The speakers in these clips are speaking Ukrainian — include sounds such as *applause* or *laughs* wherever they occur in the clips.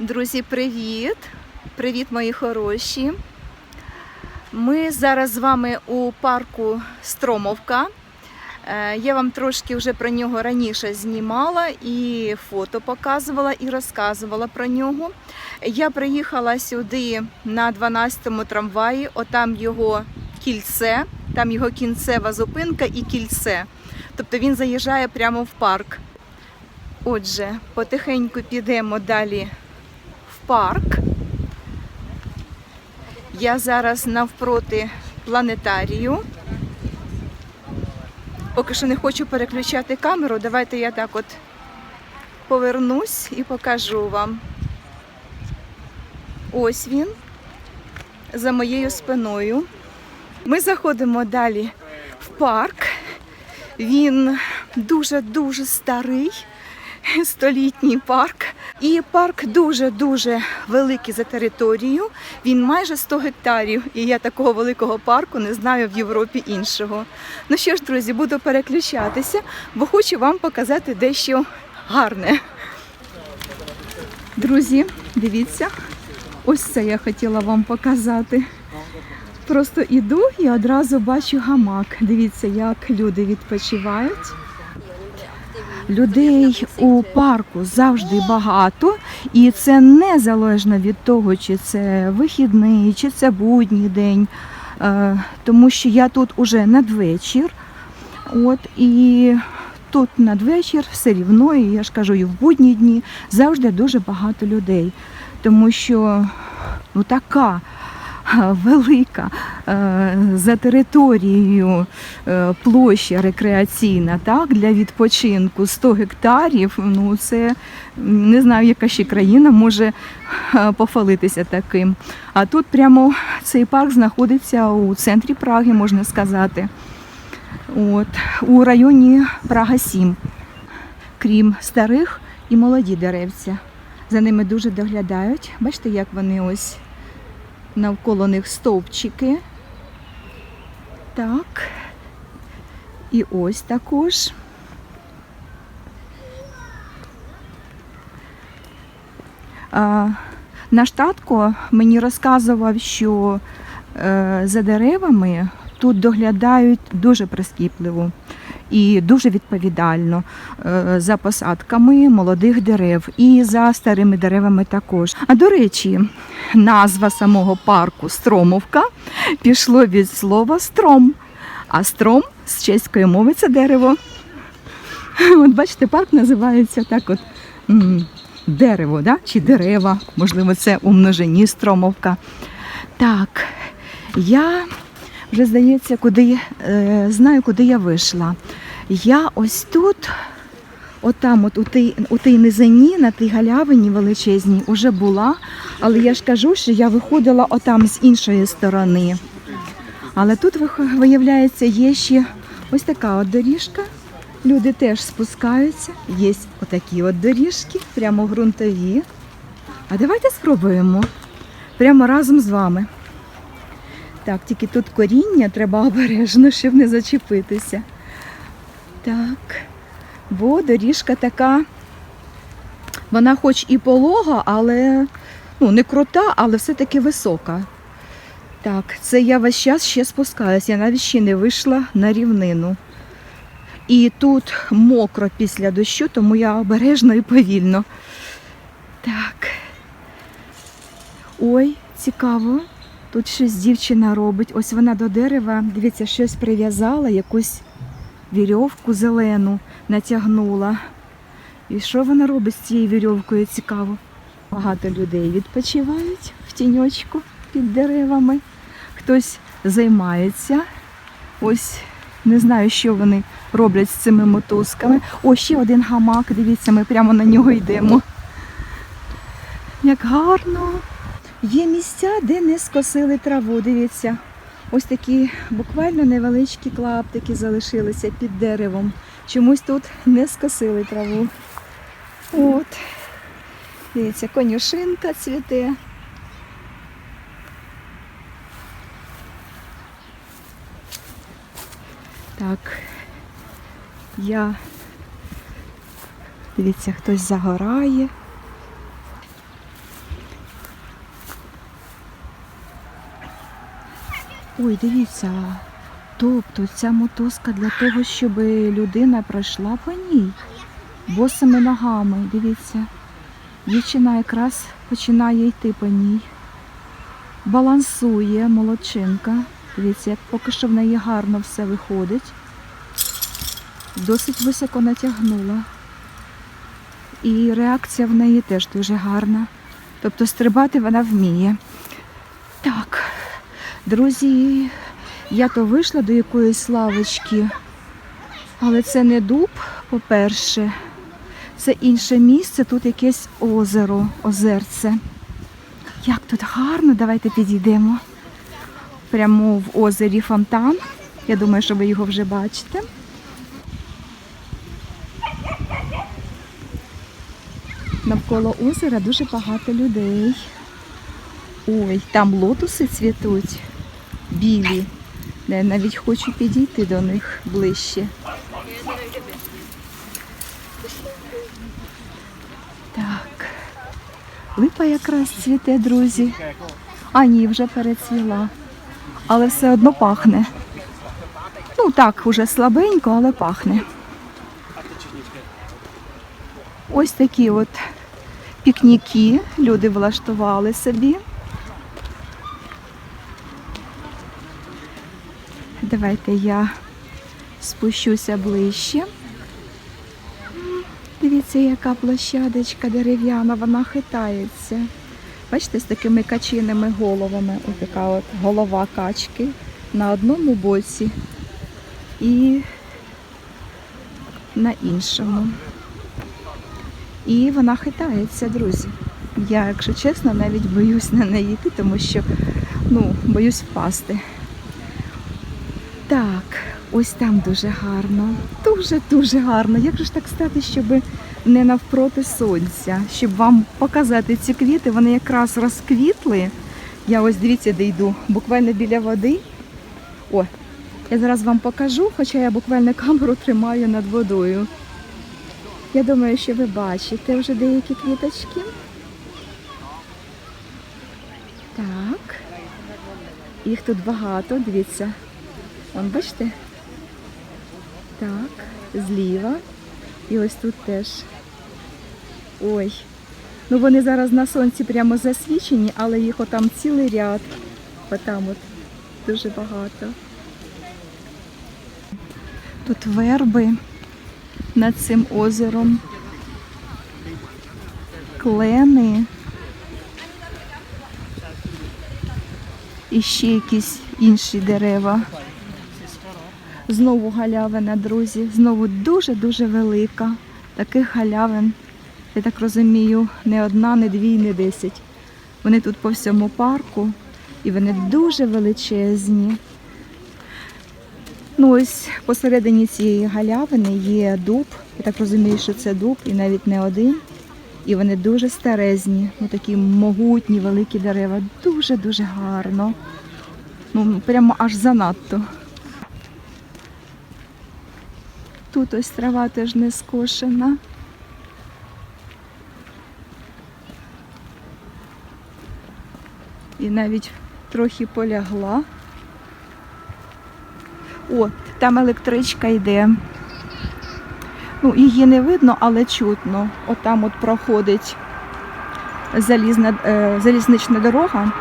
Друзі, привіт! Привіт, мої хороші! Ми зараз з вами у парку Стромовка. Е, Я вам трошки вже про нього раніше знімала і фото показувала, і розказувала про нього. Я приїхала сюди на 12-му трамваї, отам його кільце, там його кінцева зупинка і кільце. Тобто він заїжджає прямо в парк. Отже, потихеньку підемо далі парк. Я зараз навпроти планетарію. Поки що не хочу переключати камеру. Давайте я так от повернусь і покажу вам. Ось він за моєю спиною. Ми заходимо далі в парк. Він дуже-дуже старий, столітній парк. І парк дуже-дуже великий за територією. Він майже 100 гектарів. І я такого великого парку не знаю в Європі іншого. Ну що ж, друзі, буду переключатися, бо хочу вам показати дещо гарне. Друзі, дивіться, ось це я хотіла вам показати. Просто іду і одразу бачу гамак. Дивіться, як люди відпочивають. Людей у парку завжди багато, і це незалежно від того, чи це вихідний, чи це будній день. Е, Тому що я тут уже надвечір. От, і тут надвечір все рівно, і я ж кажу, і в будні дні завжди дуже багато людей. Тому що ну, така *laughs* велика е, за територією е, площа рекреаційна, так, для відпочинку 100 гектарів. Ну, це не знаю, яка ще країна може е, похвалитися таким. А тут прямо цей парк знаходиться у центрі Праги, можна сказати. От, у районі Прага 7. Крім старих і молоді деревця. За ними дуже доглядають. Бачите, як вони ось навколо них стовпчики. Так. І ось також. А, наш татко мені розказував, що е, за деревами тут доглядають дуже прискіпливо і дуже відповідально е, за посадками молодих дерев і за старими деревами також. А до речі, назва самого парку Стромовка пішло від слова стром. А стром з чеської мови це дерево. От бачите, парк називається так от дерево, да? чи дерева, можливо, це у множині стромовка. Так, я вже здається, куди е, знаю, куди я вийшла. Я ось тут, отам, от у тій, у тій низині, на тій галявині величезній, уже була, але я ж кажу, що я виходила отам з іншої сторони. Але тут виявляється, є ще ось така от доріжка. Люди теж спускаються. Є отакі от доріжки, прямо ґрунтові. А давайте спробуємо прямо разом з вами. Так, тільки тут коріння треба обережно, щоб не зачепитися. Так, бо доріжка така, вона хоч і полога, але ну, не крута, але все-таки висока. Так, це я весь час ще спускаюсь, я навіть ще не вийшла на рівнину. І тут мокро після дощу, тому я обережно і повільно. Так. Ой, цікаво. Тут щось дівчина робить. Ось вона до дерева, дивіться, щось прив'язала, якусь вірьовку зелену натягнула. І що вона робить з цією вірьовкою, цікаво. Багато людей відпочивають в тіньочку під деревами. Хтось займається. Ось не знаю, що вони роблять з цими мотузками. О, ще один гамак. Дивіться, ми прямо на нього йдемо. Як гарно. Є місця, де не скосили траву. Дивіться, ось такі буквально невеличкі клаптики залишилися під деревом. Чомусь тут не скосили траву. От. Дивіться, конюшинка цвіте. Так. Я. Дивіться, хтось загорає. Ой, дивіться. Тобто ця мотузка для того, щоб людина пройшла по ній босими ногами. Дивіться. Дівчина якраз починає йти по ній. Балансує молодчинка. Дивіться, як поки що в неї гарно все виходить. Досить високо натягнула. І реакція в неї теж дуже гарна. Тобто стрибати вона вміє. Так, друзі, я то вийшла до якоїсь лавочки, але це не дуб, по-перше. Це інше місце, тут якесь озеро, озерце. Як тут гарно, давайте підійдемо. Прямо в озері фонтан. Я думаю, що ви його вже бачите. Навколо озера дуже багато людей. Ой, там лотоси цвітуть білі. Я навіть хочу підійти до них ближче. Так. Липа якраз цвіте, друзі. А ні, вже перецвіла. Але все одно пахне. Ну так, уже слабенько, але пахне. Ось такі от пікніки люди влаштували собі. Давайте я спущуся ближче. Дивіться, яка площадочка дерев'яна, вона хитається. Бачите, з такими качиними головами. Ось така от голова качки на одному боці і на іншому. І вона хитається, друзі. Я, якщо чесно, навіть боюсь на неї йти, тому що ну, боюсь впасти. Ось там дуже гарно. Дуже-дуже гарно. Як же ж так стати, щоб не навпроти сонця, щоб вам показати ці квіти, вони якраз розквітли. Я ось дивіться, де йду, буквально біля води. О, я зараз вам покажу, хоча я буквально камеру тримаю над водою. Я думаю, що ви бачите вже деякі квіточки. Так. Їх тут багато, дивіться. Вон, бачите? Так, зліва. І ось тут теж. Ой. Ну вони зараз на сонці прямо засвічені, але їх отам цілий ряд. Отам от дуже багато. Тут верби над цим озером. Клени. І ще якісь інші дерева. Знову галявина, друзі. Знову дуже-дуже велика. Таких галявин, я так розумію, не одна, не дві, не десять. Вони тут по всьому парку і вони дуже величезні. Ну ось посередині цієї галявини є дуб. Я так розумію, що це дуб і навіть не один. І вони дуже старезні, ну такі могутні, великі дерева. Дуже-дуже гарно. Ну, прямо аж занадто. Тут ось трава теж не скошена. І навіть трохи полягла. О, там електричка йде. Ну, її не видно, але чутно. От от проходить залізна, е, залізнична дорога.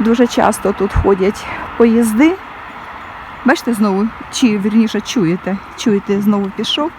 Дуже часто тут ходять поїзди. Бачите, знову, чи вірніше чуєте, чуєте, знову пішов.